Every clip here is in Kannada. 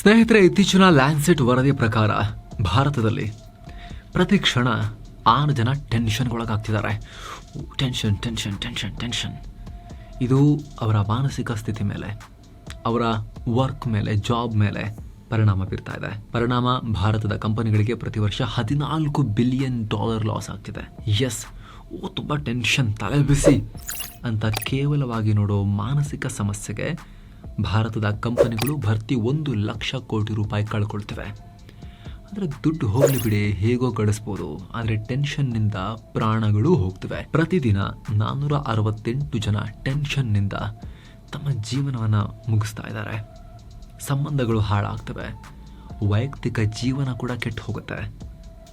ಸ್ನೇಹಿತರೆ, ಇತ್ತೀಚಿನ ಲ್ಯಾನ್ಸೆಟ್ ವರದಿ ಪ್ರಕಾರ ಭಾರತದಲ್ಲಿ ಪ್ರತಿ ಕ್ಷಣ ಆರು ಜನ ಟೆನ್ಷನ್ಗೊಳಗಾಗ್ತಿದ್ದಾರೆ ಟೆನ್ಷನ್ ಟೆನ್ಷನ್ ಟೆನ್ಷನ್ ಟೆನ್ಷನ್ ಇದು ಅವರ ಮಾನಸಿಕ ಸ್ಥಿತಿ ಮೇಲೆ, ಅವರ ವರ್ಕ್ ಮೇಲೆ ಜಾಬ್ ಮೇಲೆ ಪರಿಣಾಮ ಬೀರ್ತಾ ಇದೆ. ಪರಿಣಾಮ ಭಾರತದ ಕಂಪನಿಗಳಿಗೆ ಪ್ರತಿ ವರ್ಷ ಹದಿನಾಲ್ಕು ಬಿಲಿಯನ್ ಡಾಲರ್ ಲಾಸ್ ಆಗ್ತಿದೆ. ಎಸ್ ಓ, ತುಂಬ ಟೆನ್ಷನ್ ತಲೆ ಅಂತ ಕೇವಲವಾಗಿ ನೋಡೋ ಮಾನಸಿಕ ಸಮಸ್ಯೆಗೆ ಭಾರತದ ಕಂಪನಿಗಳು ಭರ್ತಿ ಒಂದು ಲಕ್ಷ ಕೋಟಿ ರೂಪಾಯಿ ಕಳ್ಕೊಳ್ತವೆ. ಆದರೆ ದುಡ್ಡು ಹೋಗಲಿ ಬಿಡಿ, ಹೇಗೋ ಗಳಿಸ್ಬೋದು. ಆದರೆ ಟೆನ್ಷನ್ನಿಂದ ಪ್ರಾಣಗಳು ಹೋಗ್ತವೆ. ಪ್ರತಿದಿನ ನಾನ್ನೂರ ಅರವತ್ತೆಂಟು ಜನ ಟೆನ್ಷನ್ನಿಂದ ತಮ್ಮ ಜೀವನವನ್ನು ಮುಗಿಸ್ತಾ ಇದ್ದಾರೆ. ಸಂಬಂಧಗಳು ಹಾಳಾಗ್ತವೆ. ವೈಯಕ್ತಿಕ ಜೀವನ ಕೂಡ ಕೆಟ್ಟು ಹೋಗುತ್ತೆ.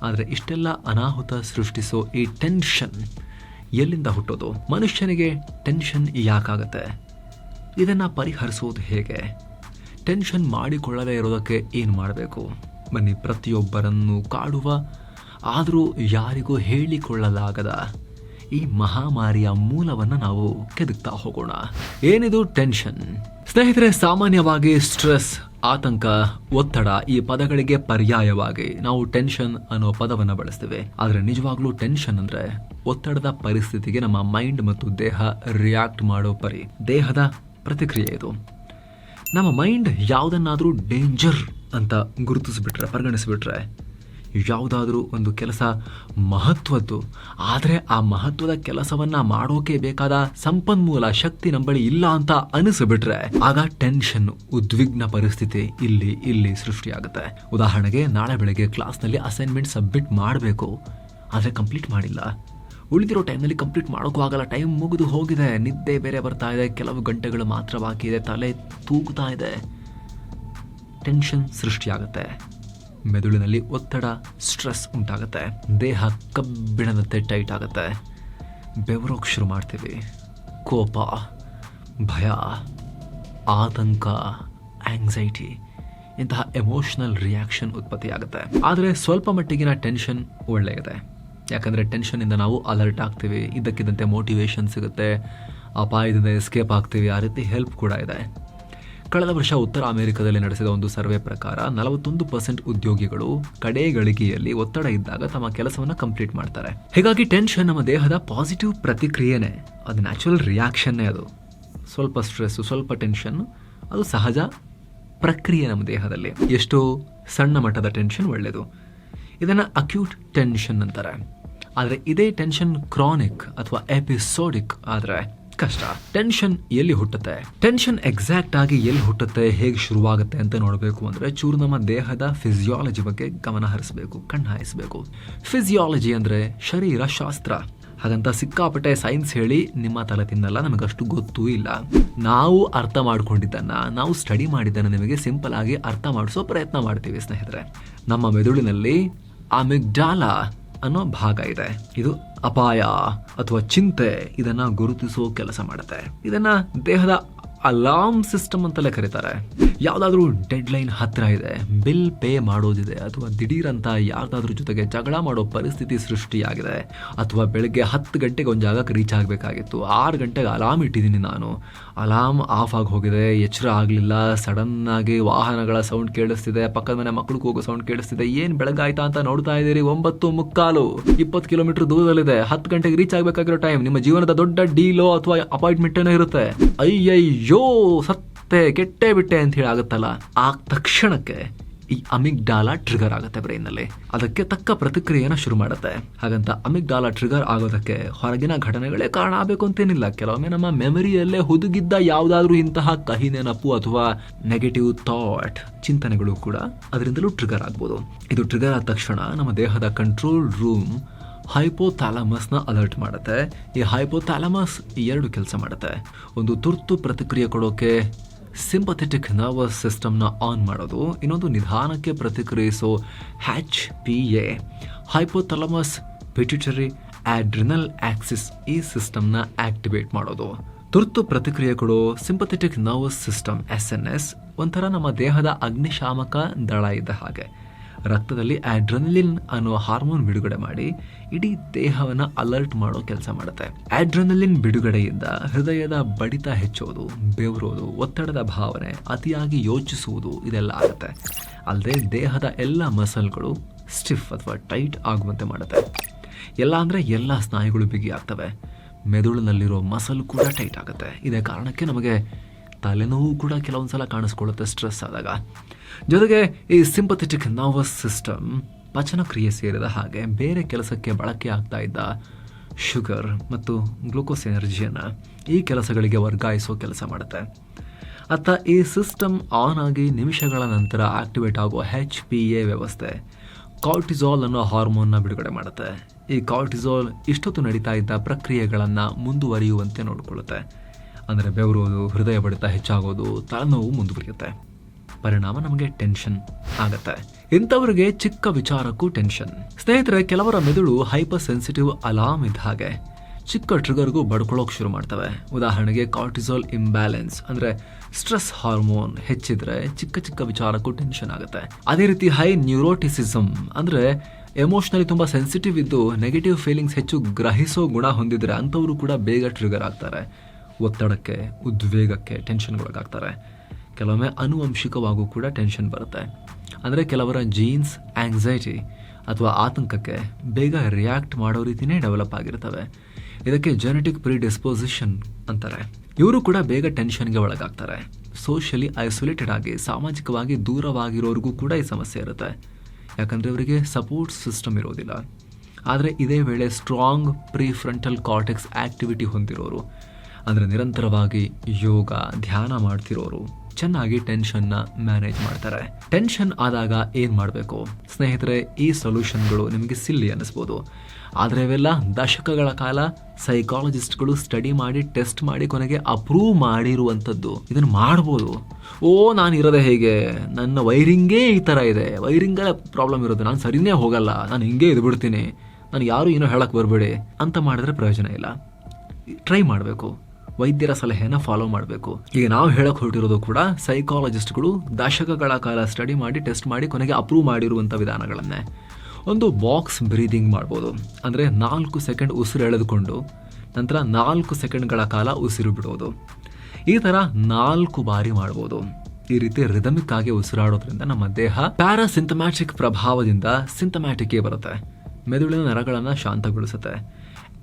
ಆದರೆ ಇಷ್ಟೆಲ್ಲ ಅನಾಹುತ ಸೃಷ್ಟಿಸೋ ಈ ಟೆನ್ಷನ್ ಎಲ್ಲಿಂದ ಹುಟ್ಟೋದು? ಮನುಷ್ಯನಿಗೆ ಟೆನ್ಷನ್ ಯಾಕಾಗತ್ತೆ? ಇದನ್ನು ಪರಿಹರಿಸೋದು ಹೇಗೆ? ಟೆನ್ಷನ್ ಮಾಡಿಕೊಳ್ಳದೇ ಇರೋದಕ್ಕೆ ಏನು ಮಾಡಬೇಕು? ಬನ್ನಿ, ಪ್ರತಿಯೊಬ್ಬರನ್ನು ಕಾಡುವ, ಆದರೂ ಯಾರಿಗೂ ಹೇಳಿಕೊಳ್ಳಲಾಗದ ಈ ಮಹಾಮಾರಿಯ ಮೂಲವನ್ನು ನಾವು ಕೆದಕ್ತಾ ಹೋಗೋಣ. ಏನಿದು ಟೆನ್ಷನ್ ಸ್ನೇಹಿತರೆ, ಸಾಮಾನ್ಯವಾಗಿ ಸ್ಟ್ರೆಸ್ ಆತಂಕ, ಒತ್ತಡ ಈ ಪದಗಳಿಗೆ ಪರ್ಯಾಯವಾಗಿ ನಾವು ಟೆನ್ಷನ್ ಅನ್ನೋ ಪದವನ್ನು ಬಳಸ್ತೇವೆ. ಆದರೆ ನಿಜವಾಗ್ಲೂ ಟೆನ್ಷನ್ ಅಂದ್ರೆ ಒತ್ತಡದ ಪರಿಸ್ಥಿತಿಗೆ ನಮ್ಮ ಮೈಂಡ್ ಮತ್ತು ದೇಹ ರಿಯಾಕ್ಟ್ ಮಾಡೋ ಪರಿ. ದೇಹದ ಪ್ರತಿಕ್ರಿಯೆ ಇದು. ನಮ್ಮ ಮೈಂಡ್ ಯಾವುದನ್ನಾದರೂ ಡೇಂಜರ್ ಅಂತ ಗುರುತಿಸ್ಬಿಟ್ರೆ, ಪರಿಗಣಿಸ್ಬಿಟ್ರೆ, ಯಾವುದಾದ್ರೂ ಒಂದು ಕೆಲಸ ಮಹತ್ವದ್ದು, ಆದರೆ ಆ ಮಹತ್ವದ ಕೆಲಸವನ್ನ ಮಾಡೋಕೆ ಬೇಕಾದ ಸಂಪನ್ಮೂಲ, ಶಕ್ತಿ ನಂಬಳಿ ಇಲ್ಲ ಅಂತ ಅನಿಸ್ಬಿಟ್ರೆ, ಆಗ ಟೆನ್ಷನ್ ಉದ್ವಿಗ್ನ ಪರಿಸ್ಥಿತಿ ಇಲ್ಲಿ ಇಲ್ಲಿ ಸೃಷ್ಟಿಯಾಗುತ್ತೆ. ಉದಾಹರಣೆಗೆ ನಾಳೆ ಬೆಳಗ್ಗೆ ಕ್ಲಾಸ್ನಲ್ಲಿ ಅಸೈನ್ಮೆಂಟ್ ಸಬ್ಮಿಟ್ ಮಾಡಬೇಕು, ಆದರೆ ಕಂಪ್ಲೀಟ್ ಮಾಡಿಲ್ಲ. ಉಳಿದಿರೋ ಟೈಮ್ನಲ್ಲಿ ಕಂಪ್ಲೀಟ್ ಮಾಡೋಕ್ಕೂ ಆಗಲ್ಲ. ಟೈಮ್ ಮುಗಿದು ಹೋಗಿದೆ. ನಿದ್ದೆ ಬೇರೆ ಬರ್ತಾ ಇದೆ. ಕೆಲವು ಗಂಟೆಗಳು ಮಾತ್ರ ಬಾಕಿ ಇದೆ. ತಲೆ ತೂಗ್ತಾ ಇದೆ. ಟೆನ್ಷನ್ ಸೃಷ್ಟಿಯಾಗುತ್ತೆ. ಮೆದುಳಿನಲ್ಲಿ ಒತ್ತಡ, ಸ್ಟ್ರೆಸ್ ಉಂಟಾಗುತ್ತೆ. ದೇಹ ಕಬ್ಬಿಣದಂತೆ ಟೈಟ್ ಆಗುತ್ತೆ. ಬೆವರೋಕ್ ಶುರು ಮಾಡ್ತೀವಿ. ಕೋಪ, ಭಯ, ಆತಂಕ ಆಂಗ್ಸೈಟಿ ಇಂತಹ ಎಮೋಷನಲ್ ರಿಯಾಕ್ಷನ್ ಉತ್ಪತ್ತಿಯಾಗುತ್ತೆ. ಆದರೆ ಸ್ವಲ್ಪ ಮಟ್ಟಿಗಿನ ಟೆನ್ಷನ್ ಒಳ್ಳೆಯದೆ. ಯಾಕಂದರೆ ಟೆನ್ಷನಿಂದ ನಾವು ಅಲರ್ಟ್ ಆಗ್ತೀವಿ. ಇದ್ದಕ್ಕಿದ್ದಂತೆ ಮೋಟಿವೇಶನ್ ಸಿಗುತ್ತೆ. ಅಪಾಯದಿಂದ ಎಸ್ಕೇಪ್ ಆಗ್ತೀವಿ. ಆ ರೀತಿ ಹೆಲ್ಪ್ ಕೂಡ ಇದೆ. ಕಳೆದ ವರ್ಷ ಉತ್ತರ ಅಮೆರಿಕದಲ್ಲಿ ನಡೆಸಿದ ಒಂದು ಸರ್ವೆ ಪ್ರಕಾರ ನಲವತ್ತೊಂದು ಪರ್ಸೆಂಟ್ ಉದ್ಯೋಗಿಗಳು ಕಡೆ ಗಳಿಗೆಯಲ್ಲಿ ಒತ್ತಡ ಇದ್ದಾಗ ತಮ್ಮ ಕೆಲಸವನ್ನು ಕಂಪ್ಲೀಟ್ ಮಾಡ್ತಾರೆ. ಹೀಗಾಗಿ ಟೆನ್ಷನ್ ನಮ್ಮ ದೇಹದ ಪಾಸಿಟಿವ್ ಪ್ರತಿಕ್ರಿಯೆನೇ. ಅದು ನ್ಯಾಚುರಲ್ ರಿಯಾಕ್ಷನ್ನೇ ಅದು. ಸ್ವಲ್ಪ ಸ್ಟ್ರೆಸ್ಸು ಸ್ವಲ್ಪ ಟೆನ್ಷನ್ ಅದು ಸಹಜ ಪ್ರಕ್ರಿಯೆ ನಮ್ಮ ದೇಹದಲ್ಲಿ. ಎಷ್ಟೋ ಸಣ್ಣ ಮಟ್ಟದ ಟೆನ್ಷನ್ ಒಳ್ಳೆಯದು ಇದನ್ನು ಅಕ್ಯೂಟ್ ಟೆನ್ಷನ್ ಅಂತಾರೆ. ಆದರೆ ಇದೇ ಟೆನ್ಷನ್ ಕ್ರಾನಿಕ್ ಅಥವಾ ಎಪಿಸೋಡಿಕ್ ಆದರೆ ಕಷ್ಟ. ಟೆನ್ಷನ್ ಎಲ್ಲಿ ಹುಟ್ಟುತ್ತೆ? ಟೆನ್ಷನ್ ಎಕ್ಸಾಕ್ಟ್ ಆಗಿ ಎಲ್ಲಿ ಹುಟ್ಟುತ್ತೆ? ಹೇಗೆ ಶುರುವಾಗುತ್ತೆ ಅಂತ ನೋಡಬೇಕು ಅಂದ್ರೆ ಚೂರು ನಮ್ಮ ದೇಹದ ಫಿಸಿಯಾಲಜಿ ಬಗ್ಗೆ ಗಮನ ಹರಿಸಬೇಕು, ಕಣ್ಣು ಹಾಯಿಸಬೇಕು. ಫಿಸಿಯಾಲಜಿ ಅಂದ್ರೆ ಶರೀರ ಶಾಸ್ತ್ರ ಹಾಗಂತ ಸಿಕ್ಕಾಪಟ್ಟೆ ಸೈನ್ಸ್ ಹೇಳಿ ನಿಮ್ಮ ತಲೆ ತಿನ್ನಲ್ಲ, ನಮಗಷ್ಟು ಗೊತ್ತೂ ಇಲ್ಲ. ನಾವು ಅರ್ಥ ಮಾಡ್ಕೊಂಡಿದ್ದನ್ನ, ನಾವು ಸ್ಟಡಿ ಮಾಡಿದ್ದನ್ನ ನಿಮಗೆ ಸಿಂಪಲ್ ಆಗಿ ಅರ್ಥ ಮಾಡಿಸೋ ಪ್ರಯತ್ನ ಮಾಡ್ತೀವಿ ಸ್ನೇಹಿತರೆ. ನಮ್ಮ ಮೆದುಳಿನಲ್ಲಿ ಅಮಿಗ್ಡಾಲ ಅನ್ನೋ ಭಾಗ ಇದೆ. ಇದು ಅಪಾಯ ಅಥವಾ ಚಿಂತೆ ಇದನ್ನ ಗುರುತಿಸೋ ಕೆಲಸ ಮಾಡುತ್ತೆ. ಇದನ್ನ ದೇಹದ ಅಲಾರ್ಮ್ ಸಿಸ್ಟಮ್ ಅಂತಲೇ ಕರೀತಾರೆ. ಯಾವುದಾದ್ರೂ ಡೆಡ್ ಲೈನ್ ಹತ್ರ ಇದೆ ಬಿಲ್ ಪೇ ಮಾಡೋದಿದೆ, ಅಥವಾ ದಿಢೀರಂತ ಯಾರ್ದಾದ್ರೂ ಜೊತೆಗೆ ಜಗಳ ಮಾಡೋ ಪರಿಸ್ಥಿತಿ ಸೃಷ್ಟಿಯಾಗಿದೆ, ಅಥವಾ ಬೆಳಗ್ಗೆ ಹತ್ತು ಗಂಟೆಗೆ ಒಂದು ಜಾಗಕ್ಕೆ ರೀಚ್ ಆಗಬೇಕಾಗಿತ್ತು, ಆರು ಗಂಟೆಗೆ ಅಲಾರ್ಮ್ ಇಟ್ಟಿದ್ದೀನಿ ನಾನು. ಅಲಾರ್ಮ್ ಆಫ್ ಆಗಿ ಹೋಗಿದೆ, ಎಚ್ಚರ ಆಗಲಿಲ್ಲ ಸಡನ್ ಆಗಿ ವಾಹನಗಳ ಸೌಂಡ್ ಕೇಳಿಸ್ತಿದೆ, ಪಕ್ಕದ ಮನೆ ಮಕ್ಕಳು ಹೋಗೋ ಸೌಂಡ್ ಕೇಳಿಸ್ತಿದೆ, ಏನು ಬೆಳಗಾಯ್ತಾ ಅಂತ ನೋಡ್ತಾ ಇದ್ದೀರಿ, ಒಂಬತ್ತು ಮುಕ್ಕಾಲು, ಇಪ್ಪತ್ತು ಕಿಲೋಮೀಟರ್ ದೂರದಲ್ಲಿದೆ, ಹತ್ತು ಗಂಟೆಗೆ ರೀಚ್ ಆಗಬೇಕಾಗಿರೋ ಟೈಮ್ ನಿಮ್ಮ ಜೀವನದ ದೊಡ್ಡ ಡೀಲೋ ಅಥವಾ ಅಪಾಯಿಂಟ್ಮೆಂಟ್ ಏನೋ ಇರುತ್ತೆ. ಅಯ್ಯಯ್ಯೋ ಸತ್ತೆ, ಕೆಟ್ಟೆ ಬಿಟ್ಟೆ ಅಂತ ಹೇಳಿ ಆಗುತ್ತಲ್ಲ? ಆ ತಕ್ಷಣಕ್ಕೆ ಈ ಅಮಿಗ್ಡಾಲ ಟ್ರಿಗರ್ ಆಗುತ್ತೆ ಬ್ರೈನಲ್ಲಿ ಅದಕ್ಕೆ ತಕ್ಕ ಪ್ರತಿಕ್ರಿಯೆನ ಶುರು ಮಾಡುತ್ತೆ. ಹಾಗಂತ ಅಮಿಗ್ಡಾಲ ಟ್ರಿಗರ್ ಆಗೋದಕ್ಕೆ ಹೊರಗಿನ ಘಟನೆಗಳೇ ಕಾರಣ ಆಗಬೇಕು ಅಂತೇನಿಲ್ಲ. ಕೆಲವೊಮ್ಮೆ ನಮ್ಮ ಮೆಮರಿಯಲ್ಲೇ ಹುದುಗಿದ್ದ ಯಾವುದಾದ್ರೂ ಇಂತಹ ಕಹಿ, ನೆನಪು ಅಥವಾ ನೆಗೆಟಿವ್ ಥಾಟ್ ಚಿಂತನೆಗಳು ಕೂಡ ಅದರಿಂದಲೂ ಟ್ರಿಗರ್ ಆಗ್ಬೋದು. ಇದು ಟ್ರಿಗರ್ ಆದ ತಕ್ಷಣ ನಮ್ಮ ದೇಹದ ಕಂಟ್ರೋಲ್ ರೂಮ್ ಹೈಪೋಥ್ಯಾಲಮಸ್ನ ಅಲರ್ಟ್ ಮಾಡುತ್ತೆ. ಈ ಹೈಪೋಥಾಲಮಸ್ ಎರಡು ಕೆಲಸ ಮಾಡುತ್ತೆ. ಒಂದು ತುರ್ತು ಪ್ರತಿಕ್ರಿಯೆ ಕೊಡೋಕೆ ಸಿಂಪಥೆಟಿಕ್ ನರ್ವಸ್ ಸಿಸ್ಟಮ್ನ ಆನ್ ಮಾಡೋದು. ಇನ್ನೊಂದು ನಿಧಾನಕ್ಕೆ ಪ್ರತಿಕ್ರಿಯಿಸೋ H P A hypothalamus pituitary adrenal axis ಈ ಸಿಸ್ಟಮ್ನ ಆಕ್ಟಿವೇಟ್ ಮಾಡೋದು. ತುರ್ತು ಪ್ರತಿಕ್ರಿಯೆ ಕೊಡೋ sympathetic nervous system S N S ಒಂಥರ ನಮ್ಮ ದೇಹದ ಅಗ್ನಿಶಾಮಕ ದಳ ಇದ್ದ ಹಾಗೆ. ರಕ್ತದಲ್ಲಿ ಆಡ್ರನಲಿನ್ ಅನ್ನುವ ಹಾರ್ಮೋನ್ ಬಿಡುಗಡೆ ಮಾಡಿ ಇಡೀ ದೇಹವನ್ನು ಅಲರ್ಟ್ ಮಾಡೋ ಕೆಲಸ ಮಾಡುತ್ತೆ. ಆಡ್ರನಲಿನ್ ಬಿಡುಗಡೆಯಿಂದ ಹೃದಯದ ಬಡಿತ ಹೆಚ್ಚೋದು, ಬೆವರೋದು, ಒತ್ತಡದ ಭಾವನೆ ಅತಿಯಾಗಿ ಯೋಚಿಸುವುದು ಇದೆಲ್ಲ ಆಗುತ್ತೆ. ಅಲ್ಲದೆ ದೇಹದ ಎಲ್ಲ ಮಸಲ್ಗಳು ಸ್ಟಿಫ್ ಅಥವಾ ಟೈಟ್ ಆಗುವಂತೆ ಮಾಡುತ್ತೆ. ಎಲ್ಲ ಅಂದರೆ ಎಲ್ಲ ಸ್ನಾಯುಗಳು ಬಿಗಿ ಆಗ್ತವೆ. ಮೆದುಳಿನಲ್ಲಿರೋ ಮಸಲ್ ಕೂಡ ಟೈಟ್ ಆಗುತ್ತೆ. ಇದೇ ಕಾರಣಕ್ಕೆ ನಮಗೆ ತಲೆನೋವು ಕೂಡ ಕೆಲವೊಂದು ಸಲ ಕಾಣಿಸ್ಕೊಳ್ಳುತ್ತೆ ಸ್ಟ್ರೆಸ್ ಆದಾಗ. ಜೊತೆಗೆ ಈ ಸಿಂಪಥೆಟಿಕ್ ನರ್ವಸ್ ಸಿಸ್ಟಮ್ ಪಚನಕ್ರಿಯೆ ಸೇರಿದ ಹಾಗೆ ಬೇರೆ ಕೆಲಸಕ್ಕೆ ಬಳಕೆ ಆಗ್ತಾ ಇದ್ದ ಶುಗರ್ ಮತ್ತು ಗ್ಲೂಕೋಸ್ ಎನರ್ಜಿಯನ್ನು ಈ ಕೆಲಸಗಳಿಗೆ ವರ್ಗಾಯಿಸೋ ಕೆಲಸ ಮಾಡುತ್ತೆ. ಅತ್ತ ಈ ಸಿಸ್ಟಮ್ ಆನ್ ಆಗಿ ನಿಮಿಷಗಳ ನಂತರ ಆಕ್ಟಿವೇಟ್ ಆಗೋ ಹೆಚ್ ಪಿ ಎ ವ್ಯವಸ್ಥೆ ಕಾರ್ಟಿಸಾಲ್ ಅನ್ನೋ ಹಾರ್ಮೋನ್ನ ಬಿಡುಗಡೆ ಮಾಡುತ್ತೆ. ಈ ಕಾರ್ಟಿಸಾಲ್ ಇಷ್ಟೊತ್ತು ನಡೀತಾ ಇದ್ದ ಪ್ರಕ್ರಿಯೆಗಳನ್ನು ಮುಂದುವರಿಯುವಂತೆ ನೋಡಿಕೊಳ್ಳುತ್ತೆ. ಅಂದರೆ ಬೆವರೋದು ಹೃದಯ ಬಡಿತ ಹೆಚ್ಚಾಗೋದು, ತಲೆನೋವು ಮುಂದುವರಿಯುತ್ತೆ. ಪರಿಣಾಮ ನಮಗೆ ಟೆನ್ಷನ್ ಆಗುತ್ತೆ. ಇಂಥವ್ರಿಗೆ ಚಿಕ್ಕ ವಿಚಾರಕ್ಕೂ ಟೆನ್ಷನ್ ಸ್ನೇಹಿತರೆ, ಕೆಲವರ ಮೆದುಳು ಹೈಪರ್ ಸೆನ್ಸಿಟಿವ್ ಅಲಾರ್ಮ್ ಇದ್ದ ಹಾಗೆ ಚಿಕ್ಕ ಟ್ರಿಗರ್ಗೂ ಬಡ್ಕೊಳ್ಳೋಕೆ ಶುರು ಮಾಡ್ತವೆ. ಉದಾಹರಣೆಗೆ ಕಾರ್ಟಿಸೋಲ್ ಇಂಬ್ಯಾಲೆನ್ಸ್ ಅಂದ್ರೆ ಸ್ಟ್ರೆಸ್ ಹಾರ್ಮೋನ್ ಹೆಚ್ಚಿದ್ರೆ ಚಿಕ್ಕ ಚಿಕ್ಕ ವಿಚಾರಕ್ಕೂ ಟೆನ್ಷನ್ ಆಗುತ್ತೆ. ಅದೇ ರೀತಿ ಹೈ ನ್ಯೂರೋಟಿಸಿಸಮ್ ಅಂದ್ರೆ ಎಮೋಷನಲಿ ತುಂಬಾ ಸೆನ್ಸಿಟಿವ್ ಇದ್ದು ನೆಗೆಟಿವ್ ಫೀಲಿಂಗ್ಸ್ ಹೆಚ್ಚು ಗ್ರಹಿಸೋ ಗುಣ ಹೊಂದಿದ್ರೆ ಅಂಥವರು ಕೂಡ ಬೇಗ ಟ್ರಿಗರ್ ಆಗ್ತಾರೆ. ಒತ್ತಡಕ್ಕೆ, ಉದ್ವೇಗಕ್ಕೆ ಟೆನ್ಷನ್ಗೊಳಗಾಗ್ತಾರೆ ಕೆಲವೊಮ್ಮೆ ಅನುವಂಶಿಕವಾಗೂ ಕೂಡ ಟೆನ್ಷನ್ ಬರುತ್ತೆ. ಅಂದರೆ ಕೆಲವರ ಜೀನ್ಸ್ ಆಂಗ್ಸೈಟಿ ಅಥವಾ ಆತಂಕಕ್ಕೆ ಬೇಗ ರಿಯಾಕ್ಟ್ ಮಾಡೋ ರೀತಿಯೇ ಡೆವಲಪ್ ಆಗಿರ್ತವೆ. ಇದಕ್ಕೆ ಜೆನೆಟಿಕ್ ಪ್ರಿಡಿಸ್ಪೋಸಿಷನ್ ಅಂತಾರೆ. ಇವರು ಕೂಡ ಬೇಗ ಟೆನ್ಷನ್ಗೆ ಒಳಗಾಗ್ತಾರೆ. ಸೋಷಿಯಲಿ ಐಸೋಲೇಟೆಡ್ ಆಗಿ, ಸಾಮಾಜಿಕವಾಗಿ ದೂರವಾಗಿರೋರಿಗೂ ಕೂಡ ಈ ಸಮಸ್ಯೆ ಇರುತ್ತೆ. ಯಾಕಂದರೆ ಇವರಿಗೆ ಸಪೋರ್ಟ್ ಸಿಸ್ಟಮ್ ಇರೋದಿಲ್ಲ. ಆದರೆ ಇದೇ ವೇಳೆ ಸ್ಟ್ರಾಂಗ್ ಪ್ರಿಫ್ರಂಟಲ್ ಕಾರ್ಟೆಕ್ಸ್ ಆ್ಯಕ್ಟಿವಿಟಿ ಹೊಂದಿರೋರು. ಅಂದರೆ ನಿರಂತರವಾಗಿ ಯೋಗ, ಧ್ಯಾನ ಮಾಡ್ತಿರೋರು. ಚೆನ್ನಾಗಿ ಟೆನ್ಷನ್ನ ಮ್ಯಾನೇಜ್ ಮಾಡ್ತಾರೆ. ಟೆನ್ಷನ್ ಆದಾಗ ಏನು ಮಾಡಬೇಕು? ಸ್ನೇಹಿತರೆ, ಈ ಸೊಲ್ಯೂಷನ್ಗಳು ನಿಮಗೆ ಸಿಲ್ಲಿ ಅನ್ನಿಸ್ಬೋದು. ಆದರೆ ಇವೆಲ್ಲ ದಶಕಗಳ ಕಾಲ ಸೈಕಾಲಜಿಸ್ಟ್ಗಳು ಸ್ಟಡಿ ಮಾಡಿ ಟೆಸ್ಟ್ ಮಾಡಿ, ಕೊನೆಗೆ ಅಪ್ರೂವ್ ಮಾಡಿರುವಂಥದ್ದು. ಇದನ್ನು ಮಾಡ್ಬೋದು. ಓ, ನಾನು ಇರೋದೆ ಹೇಗೆ? ನನ್ನ ವೈರಿಂಗೇ ಈ ಥರ ಇದೆ. ವೈರಿಂಗಲ್ಲೇ ಪ್ರಾಬ್ಲಮ್ ಇರೋದು ನಾನು ಸರಿನೇ ಹೋಗಲ್ಲ. ನಾನು ಹಿಂಗೆ ಇದ್ಬಿಡ್ತೀನಿ. ನಾನು ಯಾರು ಏನೋ ಹೇಳಕ್ಕೆ ಬರಬೇಡಿ ಅಂತ ಮಾಡಿದ್ರೆ ಪ್ರಯೋಜನ ಇಲ್ಲ. ಟ್ರೈ ಮಾಡಬೇಕು. ವೈದ್ಯರ ಸಲಹೆಯನ್ನು ಫಾಲೋ ಮಾಡಬೇಕು. ಈಗ ನಾವು ಹೇಳಕ್ ಹೊರಟಿರೋದು ಕೂಡ ಸೈಕಾಲಜಿಸ್ಟ್ಗಳು ದಶಕಗಳ ಕಾಲ ಸ್ಟಡಿ ಮಾಡಿ ಟೆಸ್ಟ್ ಮಾಡಿ, ಕೊನೆಗೆ ಅಪ್ರೂವ್ ಮಾಡಿರುವಂಥ ವಿಧಾನಗಳನ್ನೇ. ಒಂದು ಬಾಕ್ಸ್ ಬ್ರೀದಿಂಗ್ ಮಾಡ್ಬೋದು. ಅಂದರೆ ನಾಲ್ಕು ಸೆಕೆಂಡ್ ಉಸಿರು ಎಳೆದುಕೊಂಡು, ನಂತರ ನಾಲ್ಕು ಸೆಕೆಂಡ್ಗಳ ಕಾಲ ಉಸಿರು ಬಿಡೋದು. ಈ ಥರ ನಾಲ್ಕು ಬಾರಿ ಮಾಡ್ಬೋದು. ಈ ರೀತಿ ರಿದಮಿಕ್ ಆಗಿ ಉಸಿರಾಡೋದ್ರಿಂದ ನಮ್ಮ ದೇಹ ಪ್ಯಾರಾಸಿಂಥಮ್ಯಾಟಿಕ್ ಪ್ರಭಾವದಿಂದ ಸಿಂಥಮ್ಯಾಟಿಕ್ಗೆ ಬರುತ್ತೆ. ಮೆದುಳಿನ ನರಗಳನ್ನು ಶಾಂತಗೊಳಿಸುತ್ತೆ.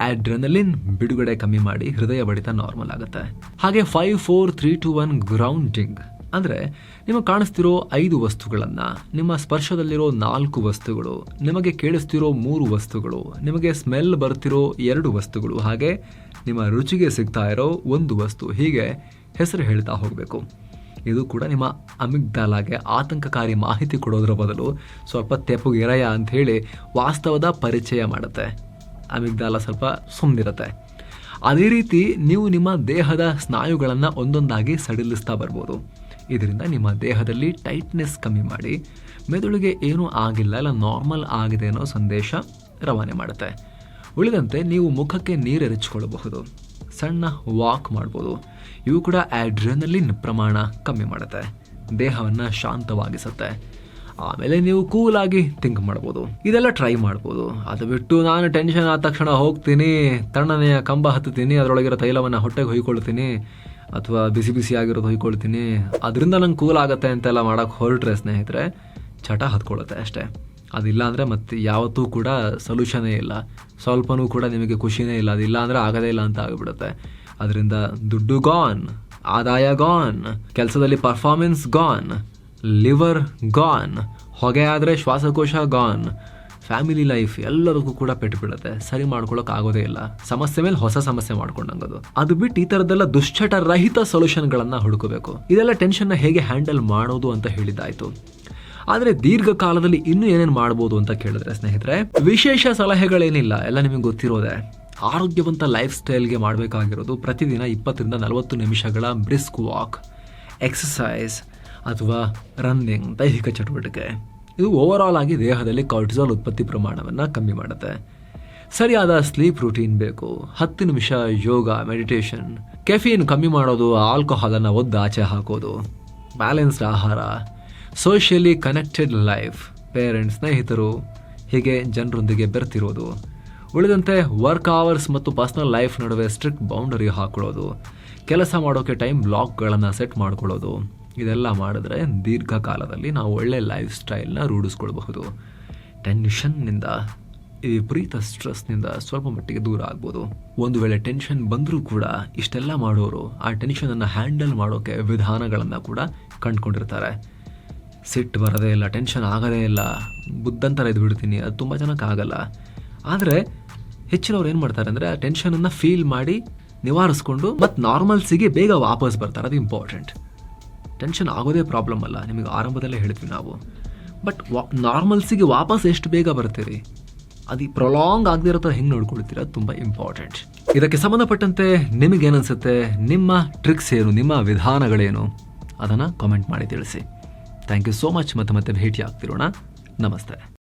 ಆಡ್ರೆನಲಿನ್ ಬಿಡುಗಡೆ ಕಮ್ಮಿ ಮಾಡಿ ಹೃದಯ ಬಡಿತ ನಾರ್ಮಲ್ ಆಗುತ್ತೆ. ಹಾಗೆ five four three two one grounding ಅಂದರೆ ನಿಮಗೆ ಕಾಣಿಸ್ತಿರೋ ಐದು ವಸ್ತುಗಳನ್ನು, ನಿಮ್ಮ ಸ್ಪರ್ಶದಲ್ಲಿರೋ ನಾಲ್ಕು ವಸ್ತುಗಳು, ನಿಮಗೆ ಕೇಳಿಸ್ತಿರೋ ಮೂರು ವಸ್ತುಗಳು, ನಿಮಗೆ ಸ್ಮೆಲ್ ಬರ್ತಿರೋ ಎರಡು ವಸ್ತುಗಳು, ಹಾಗೆ ನಿಮ್ಮ ರುಚಿಗೆ ಸಿಗ್ತಾ ಇರೋ ಒಂದು ವಸ್ತು, ಹೀಗೆ ಹೆಸರು ಹೇಳ್ತಾ ಹೋಗಬೇಕು. ಇದು ಕೂಡ ನಿಮ್ಮ ಅಮಿಗ್ದಾಲಾಗೆ ಆತಂಕಕಾರಿ ಮಾಹಿತಿ ಕೊಡೋದ್ರ ಬದಲು ಸ್ವಲ್ಪ ತೆಪ್ಪುಗೆರೆಯ ಅಂತ ಹೇಳಿ ವಾಸ್ತವದ ಪರಿಚಯ ಮಾಡುತ್ತೆ. ಅಮಿಗ್ದಾಲ ಸ್ವಲ್ಪ ಸುಮ್ಮನಿರುತ್ತೆ ಅದೇ ರೀತಿ ನೀವು ನಿಮ್ಮ ದೇಹದ ಸ್ನಾಯುಗಳನ್ನು ಒಂದೊಂದಾಗಿ ಸಡಿಲಿಸ್ತಾ ಬರ್ಬೋದು. ಇದರಿಂದ ನಿಮ್ಮ ದೇಹದಲ್ಲಿ ಟೈಟ್ನೆಸ್ ಕಮ್ಮಿ ಮಾಡಿ, ಮೆದುಳಿಗೆ ಏನೂ ಆಗಿಲ್ಲ, ಇಲ್ಲ ನಾರ್ಮಲ್ ಆಗಿದೆ ಅನ್ನೋ ಸಂದೇಶ ರವಾನೆ ಮಾಡುತ್ತೆ. ಉಳಿದಂತೆ ನೀವು ಮುಖಕ್ಕೆ ನೀರೆರಚಿಕೊಳ್ಳಬಹುದು ಸಣ್ಣ ವಾಕ್ ಮಾಡ್ಬೋದು. ಇವು ಕೂಡ ಆಡ್ರೆನಲಿನ್ ಪ್ರಮಾಣ ಕಮ್ಮಿ ಮಾಡುತ್ತೆ. ದೇಹವನ್ನು ಶಾಂತವಾಗಿಸುತ್ತೆ. ಆಮೇಲೆ ನೀವು ಕೂಲಾಗಿ ಥಿಂಕ್ ಮಾಡ್ಬೋದು. ಇದೆಲ್ಲ ಟ್ರೈ ಮಾಡ್ಬೋದು. ಅದು ಬಿಟ್ಟು ನಾನು ಟೆನ್ಷನ್ ಆದ ತಕ್ಷಣ ಹೋಗ್ತೀನಿ, ತಣ್ಣನೆಯ ಕಂಬ ಹತ್ತುತ್ತೀನಿ, ಅದರೊಳಗಿರೋ ತೈಲವನ್ನು ಹೊಟ್ಟೆಗೆ ಹೊಯ್ಕೊಳ್ತೀನಿ, ಅಥವಾ ಬಿಸಿ ಬಿಸಿ ಆಗಿರೋದು ಹೊಯ್ಕೊಳ್ತೀನಿ. ಅದರಿಂದ ನಂಗೆ ಕೂಲ್ ಆಗುತ್ತೆ ಅಂತೆಲ್ಲ ಮಾಡೋಕ್ಕೆ ಹೊರಟ್ರೆ ಸ್ನೇಹಿತರೆ, ಚಟ ಹತ್ಕೊಳ್ಳುತ್ತೆ ಅಷ್ಟೇ. ಅದಿಲ್ಲ ಅಂದರೆ ಮತ್ತೆ ಯಾವತ್ತೂ ಕೂಡ ಸೊಲ್ಯೂಷನೇ ಇಲ್ಲ. ಸ್ವಲ್ಪನೂ ಕೂಡ ನಿಮಗೆ ಖುಷಿನೇ ಇಲ್ಲ. ಅದಿಲ್ಲ ಅಂದರೆ ಆಗೋದೇ ಇಲ್ಲ ಅಂತ ಆಗಿಬಿಡುತ್ತೆ. ಅದರಿಂದ ದುಡ್ಡು ಗಾನ್ ಆದಾಯ ಗಾನ್ ಕೆಲಸದಲ್ಲಿ ಪರ್ಫಾರ್ಮೆನ್ಸ್ ಗಾನ್ ಲಿವರ್ ಗಾನ್ ಹೊಗೆ ಆದರೆ ಶ್ವಾಸಕೋಶ ಗಾನ್ ಫ್ಯಾಮಿಲಿ ಲೈಫ್ ಎಲ್ಲರಿಗೂ ಕೂಡ ಪೆಟ್ಟು ಬಿಡುತ್ತೆ ಸರಿ ಮಾಡ್ಕೊಳಕ್ ಆಗೋದೇ ಇಲ್ಲ. ಸಮಸ್ಯೆ ಮೇಲೆ ಹೊಸ ಸಮಸ್ಯೆ ಮಾಡ್ಕೊಂಡಂಗದು. ಅದು ಬಿಟ್ಟು ಈ ಥರದ್ದೆಲ್ಲ ದುಶ್ಚಟ ರಹಿತ ಸೊಲ್ಯೂಷನ್ಗಳನ್ನ ಹುಡುಕಬೇಕು. ಇದೆಲ್ಲ ಟೆನ್ಷನ್ನ ಹೇಗೆ ಹ್ಯಾಂಡಲ್ ಮಾಡೋದು ಅಂತ ಹೇಳಿದ್ದಾಯಿತು. ಆದರೆ ದೀರ್ಘಕಾಲದಲ್ಲಿ ಇನ್ನೂ ಏನೇನು ಮಾಡ್ಬೋದು ಅಂತ ಕೇಳಿದ್ರೆ ಸ್ನೇಹಿತರೆ, ವಿಶೇಷ ಸಲಹೆಗಳೇನಿಲ್ಲ. ಎಲ್ಲ ನಿಮಗೆ ಗೊತ್ತಿರೋದೆ. ಆರೋಗ್ಯವಂತ ಲೈಫ್ ಸ್ಟೈಲ್ಗೆ ಮಾಡಬೇಕಾಗಿರೋದು ಪ್ರತಿದಿನ ಇಪ್ಪತ್ತರಿಂದ ನಲವತ್ತು ನಿಮಿಷಗಳ ಬ್ರಿಸ್ಕ್ ವಾಕ್ ಎಕ್ಸಸೈಸ್ ಅಥವಾ ರನ್ನಿಂಗ್ ದೈಹಿಕ ಚಟುವಟಿಕೆ. ಇದು ಓವರ್ ಆಲ್ ಆಗಿ ದೇಹದಲ್ಲಿ ಕಾರ್ಟಿಸಾಲ್ ಉತ್ಪತ್ತಿ ಪ್ರಮಾಣವನ್ನು ಕಮ್ಮಿ ಮಾಡುತ್ತೆ. ಸರಿಯಾದ ಸ್ಲೀಪ್ ರೂಟೀನ್ ಬೇಕು. ಹತ್ತು ನಿಮಿಷ ಯೋಗ ಮೆಡಿಟೇಷನ್ ಕೆಫೀನ್ ಕಮ್ಮಿ ಮಾಡೋದು ಆಲ್ಕೋಹಾಲನ್ನು ಒದ್ದು ಆಚೆ ಹಾಕೋದು. ಬ್ಯಾಲೆನ್ಸ್ಡ್ ಆಹಾರ. ಸೋಷಿಯಲಿ ಕನೆಕ್ಟೆಡ್ ಲೈಫ್ ಪೇರೆಂಟ್ಸ್ ಸ್ನೇಹಿತರು, ಹೀಗೆ ಜನರೊಂದಿಗೆ ಬೆರ್ತಿರೋದು. ಉಳಿದಂತೆ ವರ್ಕ್ ಅವರ್ಸ್ ಮತ್ತು ಪರ್ಸ್ನಲ್ ಲೈಫ್ ನಡುವೆ ಸ್ಟ್ರಿಕ್ಟ್ ಬೌಂಡರಿ ಹಾಕೊಳ್ಳೋದು. ಕೆಲಸ ಮಾಡೋಕ್ಕೆ ಟೈಮ್ ಬ್ಲಾಕ್ಗಳನ್ನು ಸೆಟ್ ಮಾಡ್ಕೊಳ್ಳೋದು. ಇದೆಲ್ಲ ಮಾಡಿದ್ರೆ ದೀರ್ಘಕಾಲದಲ್ಲಿ ನಾವು ಒಳ್ಳೆ ಲೈಫ್ ಸ್ಟೈಲ್ನ ರೂಢಿಸ್ಕೊಳ್ಬಹುದು. ಟೆನ್ಷನ್ನಿಂದ ವಿಪರೀತ ಸ್ಟ್ರೆಸ್ನಿಂದ ಸ್ವಲ್ಪ ಮಟ್ಟಿಗೆ ದೂರ ಆಗ್ಬೋದು. ಒಂದು ವೇಳೆ ಟೆನ್ಷನ್ ಬಂದರೂ ಕೂಡ ಇಷ್ಟೆಲ್ಲ ಮಾಡೋರು ಆ ಟೆನ್ಷನನ್ನು ಹ್ಯಾಂಡಲ್ ಮಾಡೋಕ್ಕೆ ವಿಧಾನಗಳನ್ನು ಕೂಡ ಕಂಡುಕೊಂಡಿರ್ತಾರೆ. ಸಿಟ್ಟು ಬರೋದೇ ಇಲ್ಲ ಟೆನ್ಷನ್ ಆಗೋದೇ ಇಲ್ಲ ಬುದ್ಧಂತರ ಇದು ಬಿಡ್ತೀನಿ, ಅದು ತುಂಬ ಜನಕ್ಕೆ ಆಗಲ್ಲ. ಆದರೆ ಹೆಚ್ಚಿನವ್ರು ಏನು ಮಾಡ್ತಾರೆ ಅಂದರೆ ಆ ಟೆನ್ಷನನ್ನು ಫೀಲ್ ಮಾಡಿ ನಿವಾರಿಸ್ಕೊಂಡು ಮತ್ತು ನಾರ್ಮಲ್ಸಿಗೆ ಬೇಗ ವಾಪಸ್ ಬರ್ತಾರೆ, ಅದು ಇಂಪಾರ್ಟೆಂಟ್ ಟೆನ್ಷನ್ ಆಗೋದೇ ಪ್ರಾಬ್ಲಮ್ ಅಲ್ಲ. ನಿಮಗೆ ಆರಂಭದಲ್ಲೇ ಹೇಳ್ತೀವಿ ನಾವು. ಬಟ್ ವಾ ನಾರ್ಮಲ್ಸಿಗೆ ವಾಪಸ್ ಎಷ್ಟು ಬೇಗ ಬರ್ತೀರಿ ಅದು ಪ್ರೊಲಾಂಗ್ ಆಗದಿರೋ ಥರ ಹೆಂಗೆ ನೋಡ್ಕೊಳ್ತೀರಾ? ತುಂಬ ಇಂಪಾರ್ಟೆಂಟ್ ಇದಕ್ಕೆ ಸಂಬಂಧಪಟ್ಟಂತೆ ನಿಮಗೇನನ್ಸುತ್ತೆ? ನಿಮ್ಮ ಟ್ರಿಕ್ಸ್ ಏನು? ನಿಮ್ಮ ವಿಧಾನಗಳೇನು? ಅದನ್ನು ಕಾಮೆಂಟ್ ಮಾಡಿ ತಿಳಿಸಿ. ಥ್ಯಾಂಕ್ ಯು ಸೋ ಮಚ್ ಮತ್ತೆ ಮತ್ತೆ ಭೇಟಿ ಆಗ್ತಿರೋಣ ನಮಸ್ತೆ.